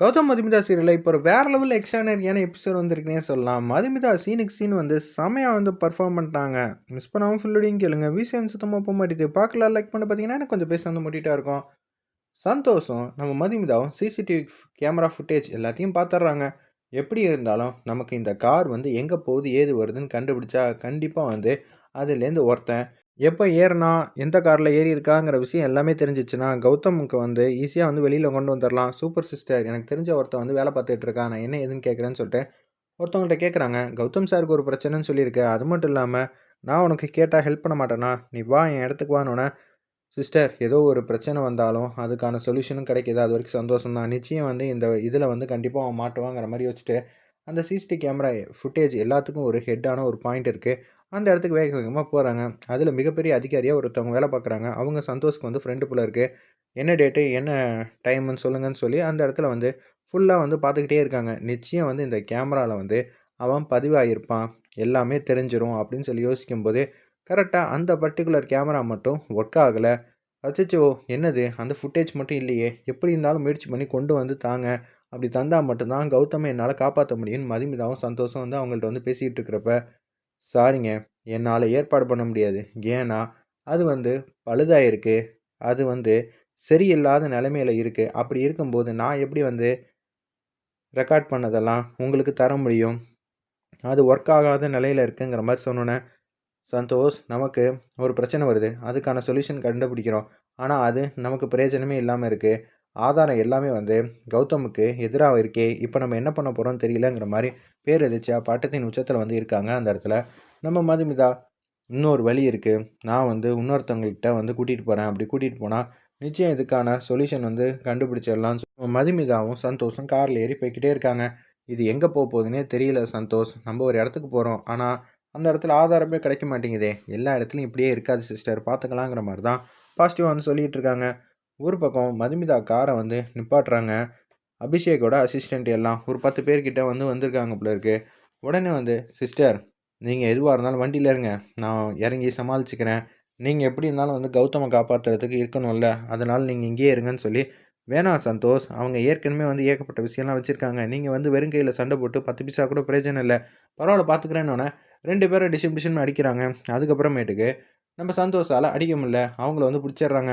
கௌதம் மதுமிதா சீரியலில் இப்போ ஒரு வேறு லெவல் எக்ஸ்ட்ரானரியான எபிசோட் வந்திருக்குனே சொல்லலாம். மதுமிதா சீனுக்கு சீன் வந்து செமையாக வந்து பர்ஃபார்ம் பண்ணிட்டாங்க மிஸ் பண்ணாமல் ஃபுல்லோடையும் கேளுங்க. விசிஎன் சுத்தமாக போக மாட்டேது பார்க்கலாம். லைக் பண்ண பார்த்தீங்கன்னா எனக்கு கொஞ்சம் பேச வந்து முட்டிட்டா இருக்கும். சந்தோஷம். நம்ம மதுமிதாவும் சிசிடிவி கேமரா ஃபுட்டேஜ் எல்லாத்தையும் பார்த்துட்றாங்க. எப்படி இருந்தாலும் நமக்கு இந்த கார் வந்து எங்கே போகுது ஏது வருதுன்னு கண்டுபிடிச்சா கண்டிப்பாக வந்து அதுலேருந்து ஒருத்தன் எப்போ ஏறினா எந்த காரில் ஏறி இருக்காங்கிற விஷயம் எல்லாமே தெரிஞ்சிச்சுன்னா கௌதமுக்கு வந்து ஈஸியாக வந்து வெளியில் கொண்டு வந்துடலாம் சூப்பர் சிஸ்டர் எனக்கு தெரிஞ்ச ஒருத்தன் வந்து வேலை பார்த்துட்டு இருக்கான். நான் என்ன எதுன்னு கேட்குறேன்னு சொல்லிட்டு ஒருத்தவங்கள்ட்ட கேட்குறாங்க. கௌதம் சாருக்கு ஒரு பிரச்சனைன்னு சொல்லியிருக்கேன் அது மட்டும் இல்லாமல் நான் உனக்கு கேட்டால் ஹெல்ப் பண்ண மாட்டேனா நீ வா என் இடத்துக்கு வானோன்னே சிஸ்டர் ஏதோ ஒரு பிரச்சனை வந்தாலும் அதுக்கான சொல்யூஷனும் கிடைக்கிது? அது வரைக்கும் சந்தோஷம் தான் நிச்சயம் வந்து இந்த இதில் வந்து கண்டிப்பாக அவன் மாட்டுவாங்கிற மாதிரி வச்சுட்டு அந்த சிசிடிவி கேமரா ஃபுட்டேஜ் எல்லாத்துக்கும் ஒரு ஹெட்டான ஒரு பாயிண்ட் இருக்குது அந்த இடத்துக்கு வேக வேகமாக போகிறாங்க அதில் மிகப்பெரிய அதிகாரியாக ஒருத்தவங்க வேலை பார்க்குறாங்க. அவங்க சந்தோஷ்க்கு வந்து ஃப்ரெண்டு போல இருக்குது என்ன டேட்டு என்ன டைமுன்னு சொல்லுங்கன்னு சொல்லி அந்த இடத்துல வந்து ஃபுல்லாக வந்து பார்த்துக்கிட்டே இருக்காங்க. நிச்சயம் வந்து இந்த கேமராவில் வந்து அவன் பதிவாகியிருப்பான் எல்லாமே தெரிஞ்சிடும் அப்படின்னு சொல்லி யோசிக்கும்போது கரெக்டாக அந்த பர்டிகுலர் கேமரா மட்டும் ஒர்க் ஆகலை. அச்சோ என்னது? அந்த ஃபுட்டேஜ் மட்டும் இல்லையே. எப்படி இருந்தாலும் முயற்சி பண்ணி கொண்டு வந்து தாங்க. அப்படி தந்தால் மட்டும்தான் கௌதமை என்னால் காப்பாற்ற முடியும்னு மதிமிதாவும் சந்தோஷம் வந்து அவங்கள்ட்ட வந்து பேசிகிட்டு இருக்கிறப்ப சாரிங்க என்னால் ஏற்பாடு பண்ண முடியாது. ஏன்னா அது வந்து பழுதாயிருக்கு அது வந்து சரியில்லாத நிலைமையில் இருக்குது அப்படி இருக்கும்போது நான் எப்படி வந்து ரெக்கார்ட் பண்ணதெல்லாம் உங்களுக்கு தர முடியும்? அது ஒர்க் ஆகாத நிலையில் இருக்குங்கிற மாதிரி சொன்னோன்னே சந்தோஷ் நமக்கு ஒரு பிரச்சனை வருது. அதுக்கான சொல்யூஷன் கண்டுபிடிக்கிறோம். ஆனால் அது நமக்கு பிரயோஜனமே இல்லாமல் இருக்குது ஆதாரம் எல்லாமே வந்து கௌதமுக்கு எதிராக இருக்கே இப்போ நம்ம என்ன பண்ண போகிறோம்னு தெரியலங்கிற மாதிரி பேர் எதிர்ச்சியா பட்டத்தின் உச்சத்தில் வந்து இருக்காங்க அந்த இடத்துல. நம்ம மதுமிதா இன்னொரு வழி இருக்குது நான் வந்து இன்னொருத்தவங்கள்கிட்ட வந்து கூட்டிகிட்டு போகிறேன் அப்படி கூட்டிகிட்டு போனால் நிச்சயம் இதுக்கான சொல்யூஷன் வந்து கண்டுபிடிச்சிடலாம் மதுமிதாவும் சந்தோஷம் காரில் ஏறி போய்கிட்டே இருக்காங்க. இது எங்கே போக போகுதுன்னே தெரியல சந்தோஷ். நம்ம ஒரு இடத்துக்கு போகிறோம் ஆனால் அந்த இடத்துல ஆதாரமே கிடைக்க மாட்டேங்குதே. எல்லா இடத்துலையும் இப்படியே இருக்காது சிஸ்டர் பார்த்துக்கலாங்கிற மாதிரி தான் பாசிட்டிவாக வந்து சொல்லிகிட்டு இருக்காங்க. ஒரு பக்கம் மதுமிதா காரை வந்து நிப்பாட்டுறாங்க. அபிஷேக்கோட அசிஸ்டண்ட் எல்லாம் ஒரு பத்து பேர்கிட்ட வந்து வந்திருக்காங்க போல இருக்கு. உடனே வந்து சிஸ்டர் நீங்கள் எதுவாக இருந்தாலும் வண்டியில் இருங்க. நான் இறங்கி சமாளிச்சுக்கிறேன். நீங்கள் எப்படி இருந்தாலும் வந்து கௌதமை காப்பாற்றுறதுக்கு இருக்கணும்ல. அதனால் நீங்கள் இங்கேயே இருங்கன்னு சொல்லி வேணாம் சந்தோஷ் அவங்க ஏற்கனவே வந்து ஏகப்பட்ட விஷயம்லாம் வச்சுருக்காங்க. நீங்கள் வந்து வெறும் கையில் சண்டை போட்டு பத்து பைசா கூட பிரயோஜனம் இல்லை. பரவாயில்ல பார்த்துக்கிறேன்னொன்னே ரெண்டு பேரும் டிஷன் டிஷன் அடிக்கிறாங்க. அதுக்கப்புறமேட்டுக்கு நம்ம சந்தோஷால் அடிக்க முடியல. அவங்கள வந்து பிடிச்சிடுறாங்க.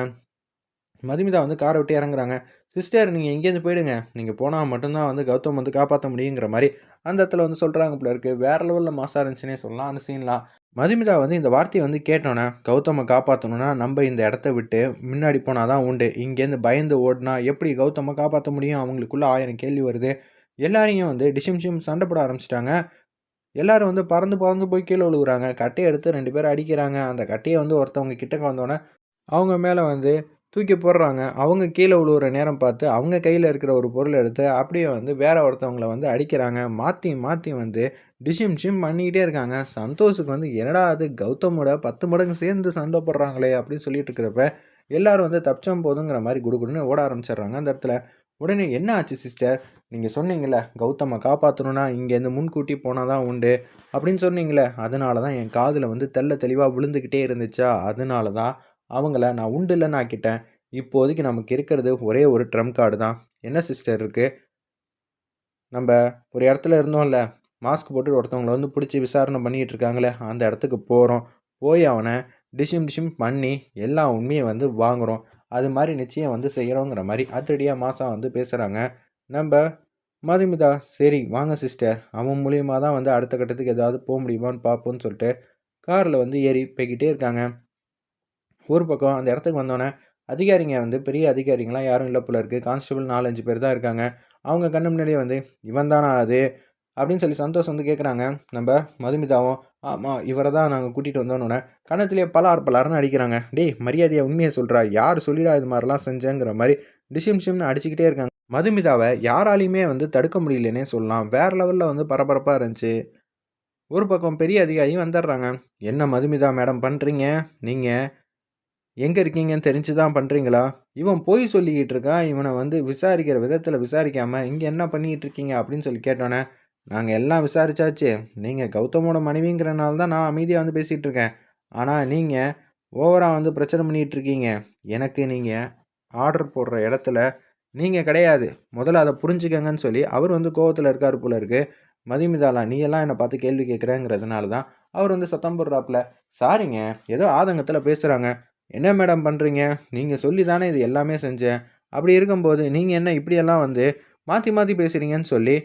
மதுமிதா வந்து காரை விட்டு இறங்குறாங்க. சிஸ்டர் நீங்கள் இங்கேருந்து போயிடுங்க. நீங்கள் போனால் மட்டும்தான் வந்து கௌதம் வந்து காப்பாற்ற முடியுங்கிற மாதிரி அந்த இடத்துல வந்து சொல்கிறாங்க போல இருக்குது வேறு லெவலில் மாசாக இருந்துச்சுன்னே சொல்லலாம். அந்த சீன்லாம் மதுமிதா வந்து இந்த வார்த்தையை வந்து கேட்டோன்னே கௌதமை காப்பாற்றணுன்னா நம்ம இந்த இடத்த விட்டு முன்னாடி போனால் தான் உண்டு. இங்கேருந்து பயந்து ஓடினா எப்படி கௌதமை காப்பாற்ற முடியும்? அவங்களுக்குள்ளே ஆயிரம் கேள்வி வருது. எல்லாரையும் வந்து டிஷிம் டிஷிம் சண்டை போட ஆரம்பிச்சிட்டாங்க. எல்லோரும் வந்து பறந்து பறந்து போய் கீழே விழுகுறாங்க. கட்டையை எடுத்து ரெண்டு பேரும் அடிக்கிறாங்க. அந்த கட்டையை வந்து ஒருத்தவங்க கிட்டக்க வந்தோடனே அவங்க மேலே வந்து தூக்கி போடுறாங்க. அவங்க கீழே விழுவுற நேரம் பார்த்து அவங்க கையில் இருக்கிற ஒரு பொருளை எடுத்து அப்படியே வந்து வேற ஒருத்தவங்கள வந்து அடிக்கிறாங்க. மாற்றி மாற்றி வந்து டிஷிம் ஷிம் பண்ணிக்கிட்டே இருக்காங்க. சந்தோஷுக்கு வந்து என்னடா அது கௌதமோட பத்து மடங்கு சேர்ந்து சண்டை போடுறாங்களே அப்படின்னு சொல்லிட்டு இருக்கிறப்ப எல்லாரும் வந்து தப்பிச்சம் போதுங்கிற மாதிரி குடுகுடுன்னு ஓட ஆரம்பிச்சிடுறாங்க அந்த இடத்துல. உடனே என்ன ஆச்சு சிஸ்டர்? நீங்கள் சொன்னீங்களே கௌதமை காப்பாற்றணுன்னா இங்கேருந்து முன்கூட்டி போனால் தான் உண்டு அப்படின்னு சொன்னீங்களே அதனால தான் என் காதில் வந்து தெல்ல தெளிவாக விழுந்துக்கிட்டே இருந்துச்சா? அதனால தான் அவங்கள நான் உண்டு இல்லைன்னு ஆக்கிட்டேன். இப்போதைக்கு நமக்கு இருக்கிறது ஒரே ஒரு ட்ரம் கார்டு தான். என்ன சிஸ்டர் இருக்குது நம்ம ஒரு இடத்துல இருந்தோம்ல மாஸ்க் போட்டு ஒருத்தவங்கள வந்து பிடிச்சி விசாரணை பண்ணிகிட்டு இருக்காங்களே அந்த இடத்துக்கு போகிறோம் போய் அவனை டிஷிம் டிஷிம் பண்ணி எல்லா உண்மையை வந்து வாங்குகிறோம் அது மாதிரி நிச்சயம் வந்து செய்கிறோங்கிற மாதிரி அத்தடியாக மாதம் வந்து பேசுகிறாங்க நம்ம மதுமிதா சரி வாங்க சிஸ்டர் அவன் மூலியமாக தான் வந்து அடுத்த கட்டத்துக்கு ஏதாவது போக முடியுமான்னு பார்ப்போன்னு சொல்லிட்டு காரில் வந்து ஏறி போய்கிட்டே இருக்காங்க. ஒரு பக்கம் அந்த இடத்துக்கு வந்தோடனே அதிகாரிங்க வந்து பெரிய அதிகாரிங்களாம் யாரும் இல்லை போல இருக்குது கான்ஸ்டபிள் நாலஞ்சு பேர் தான் இருக்காங்க. அவங்க கண்ணு முன்னாடியே வந்து இவன் தானா அது? அப்படின்னு சொல்லி சந்தோஷம் வந்து கேட்குறாங்க நம்ம மதுமிதாவும் ஆமாம் இவரை தான் நாங்கள் கூட்டிகிட்டு வந்தோன்னொன்னே கணத்துலேயே பலார் பலார்னு அடிக்கிறாங்க. டேய் மரியாதையை உண்மையை சொல்கிறா யார் சொல்லிடா இது மாதிரிலாம் செஞ்சேங்கிற மாதிரி டிஷிம் ஷிம்னு அடிச்சுக்கிட்டே இருக்காங்க. மதுமிதாவை யாராலையுமே வந்து தடுக்க முடியலன்னே சொல்லலாம். வேறு லெவலில் வந்து பரபரப்பாக இருந்துச்சு. ஒரு பக்கம் பெரிய அதிகாரியும் வந்துடுறாங்க. என்ன மதுமிதா மேடம் பண்ணுறீங்க நீங்கள் எங்கே இருக்கீங்கன்னு தெரிஞ்சு தான் பண்ணுறீங்களா இவன் போய் சொல்லிக்கிட்டு இருக்கான். இவனை வந்து விசாரிக்கிற விதத்தில் விசாரிக்காமல் இங்கே என்ன பண்ணிக்கிட்டு இருக்கீங்க அப்படின்னு சொல்லி கேட்டோன்னே நாங்கள் எல்லாம் விசாரிச்சாச்சு. நீங்கள் கௌதமோட மனைவிங்கிறனால தான் நான் அமைதியாக வந்து பேசிகிட்டு இருக்கேன். ஆனால் நீங்கள் ஓவராக வந்து பிரச்சனை பண்ணிகிட்டு இருக்கீங்க. எனக்கு நீங்கள் ஆர்டர் போடுற இடத்துல நீங்கள் கிடையாது. முதல்ல அதை புரிஞ்சுக்கங்கன்னு சொல்லி அவர் வந்து கோவத்தில் இருக்கார் போல இருக்குது மதிமிதாலா நீ எல்லாம் என்னை பார்த்து கேள்வி கேட்குறேங்கிறதுனால தான் அவர் வந்து சத்தம் போடுறாப்புல. சாரிங்க ஏதோ ஆதங்கத்தில் பேசுகிறாங்க என்ன மேடம் பண்ணுறீங்க நீங்கள் சொல்லி தானே இது எல்லாமே செஞ்சேன் அப்படி இருக்கும்போது நீங்கள் என்ன இப்படியெல்லாம் வந்து மாற்றி மாற்றி பேசுகிறீங்கன்னு சொல்லி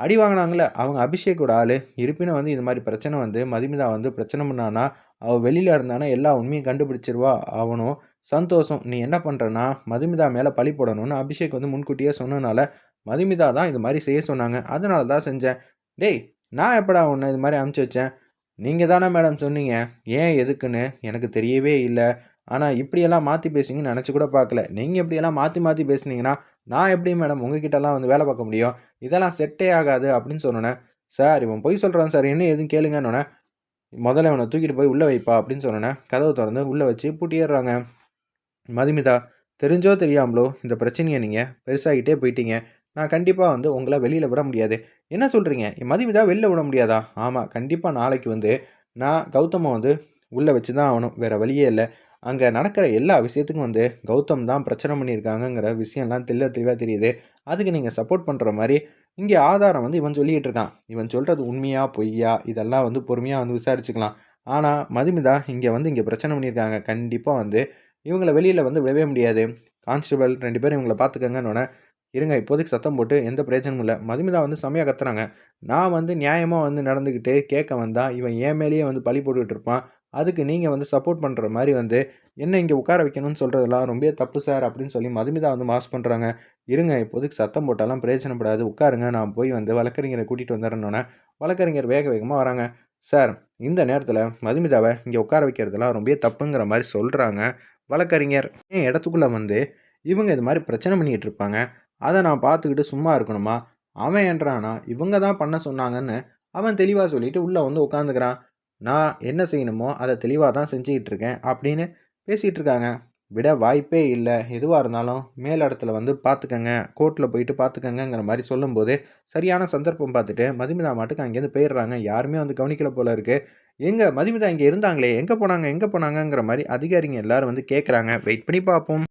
அடி வாங்கினாங்களே அவங்க அபிஷேக்கோட ஆள். இருப்பினும் வந்து இது மாதிரி பிரச்சனை வந்து மதுமிதா வந்து பிரச்சனை பண்ணானா அவள் வெளியில் இருந்தானா எல்லா உண்மையும் கண்டுபிடிச்சிருவா அவனும் சந்தோஷம். நீ என்ன பண்ணுறனா மதுமிதா மேலே பழி போடணும்னு அபிஷேக் வந்து முன்கூட்டியே சொன்னனால மதுமிதா தான் இது மாதிரி செய்ய சொன்னாங்க. அதனால தான் செஞ்சேன். டேய் நான் எப்படா உன்னை இது மாதிரி அமுச்சு வச்சேன்? நீங்கள் தானே மேடம் சொன்னீங்க. ஏன் எதுக்குன்னு எனக்கு தெரியவே இல்லை. ஆனால் இப்படியெல்லாம் மாற்றி பேசுவீங்கன்னு நினச்சி கூட பார்க்கல. நீங்கள் இப்படியெல்லாம் மாற்றி மாற்றி பேசுனீங்கன்னா நான் எப்படி மேடம் உங்ககிட்டலாம் வந்து வேலை பார்க்க முடியும்? இதெல்லாம் செட்டே ஆகாது அப்படின்னு சொன்னேன் சார் இவன் பொய் சொல்கிறான் சார். என்ன எதுவும் கேளுங்கன்னு முதல்ல இவனை தூக்கிட்டு போய் உள்ளே வைப்பா அப்படின்னு சொன்னேன் கதவை திறந்து உள்ளே வச்சு பூட்டிடுறாங்க. மதுமிதா தெரிஞ்சோ தெரியாமலோ இந்த பிரச்சனையை நீங்கள் பெருசாகிட்டே போயிட்டீங்க. நான் கண்டிப்பாக வந்து உங்களை வெளியில் விட முடியாது. என்ன சொல்கிறீங்க மதுமிதா வெளில விட முடியாதா? ஆமாம் கண்டிப்பாக நாளைக்கு வந்து நான் கௌதமை வந்து உள்ளே வச்சு தான் ஆகணும். வேறு வழியே இல்லை. அங்கே நடக்கிற எல்லா விஷயத்துக்கும் வந்து கௌதம் தான் பிரச்சனை பண்ணியிருக்காங்கங்கிற விஷயம்லாம் தெளிவாக தெளிவாக தெரியுது. அதுக்கு நீங்கள் சப்போர்ட் பண்ணுற மாதிரி இங்கே ஆதாரம் வந்து இவன் சொல்லிகிட்டு இருக்கான். இவன் சொல்கிறது உண்மையா பொய்யா? இதெல்லாம் வந்து பொறுமையாக வந்து விசாரிச்சுக்கலாம். ஆனால் மதுமிதா இங்கே வந்து இங்கே பிரச்சனை பண்ணியிருக்காங்க. கண்டிப்பாக வந்து இவங்களை வெளியில் வந்து விடவே முடியாது. கான்ஸ்டபிள் ரெண்டு பேரும் இவங்களை பார்த்துக்கங்கன்னு இருங்க இப்போதைக்கு சத்தம் போட்டு எந்த பிரயோஜனமும் இல்லை. மதுமிதா வந்து செம்மையாக கத்துறாங்க. நான் வந்து நியாயமாக வந்து நடந்துக்கிட்டு கேட்க வந்தால் இவன் ஏன் மேலேயே வந்து பழி போட்டுக்கிட்டு இருப்பான். அதுக்கு நீங்கள் வந்து சப்போர்ட் பண்ணுற மாதிரி வந்து என்ன இங்கே உட்கார வைக்கணும்னு சொல்கிறதெல்லாம் ரொம்ப தப்பு சார் அப்படின்னு சொல்லி மதுமிதா வந்து மாஸ் பண்ணுறாங்க இருங்க இப்போதைக்கு சத்தம் போட்டாலாம் பிரயோஜனப்படாது உட்காருங்க. நான் போய் வந்து வழக்கறிஞரை கூட்டிகிட்டு வந்துடுறேன்னொன்னே வழக்கறிஞர் வேக வேகமாக வராங்க. சார் இந்த நேரத்தில் மதுமிதாவை இங்கே உட்கார வைக்கிறதுலாம் ரொம்ப தப்புங்கிற மாதிரி சொல்கிறாங்க வழக்கறிஞர். என் இடத்துக்குள்ளே வந்து இவங்க இது மாதிரி பிரச்சனை பண்ணிக்கிட்டு இருப்பாங்க? அதை நான் பார்த்துக்கிட்டு சும்மா இருக்கணுமா? அவன் என்றானா இவங்க தான் பண்ண சொன்னாங்கன்னு அவன் தெளிவாக சொல்லிட்டு உள்ளே வந்து உட்காந்துக்கிறான். நான் என்ன செய்யணுமோ அதை தெளிவாக தான் செஞ்சுக்கிட்டு இருக்கேன் அப்படின்னு பேசிகிட்டு இருக்காங்க விட வாய்ப்பே இல்லை. எதுவாக இருந்தாலும் மேல் இடத்துல வந்து பார்த்துக்கங்க. கோர்ட்டில் போயிட்டு பார்த்துக்கங்கிற மாதிரி சொல்லும்போது சரியான சந்தர்ப்பம் பார்த்துட்டு மதுமிதா மாட்டுக்கு அங்கேருந்து போயிடுறாங்க. யாருமே வந்து கவனிக்கல போல இருக்குது எங்கே மதுமிதா இங்கே இருந்தாங்களே? எங்கே போனாங்க? எங்கே போனாங்கங்கிற மாதிரி அதிகாரிங்க எல்லோரும் வந்து கேட்குறாங்க. வெயிட் பண்ணி பார்ப்போம்.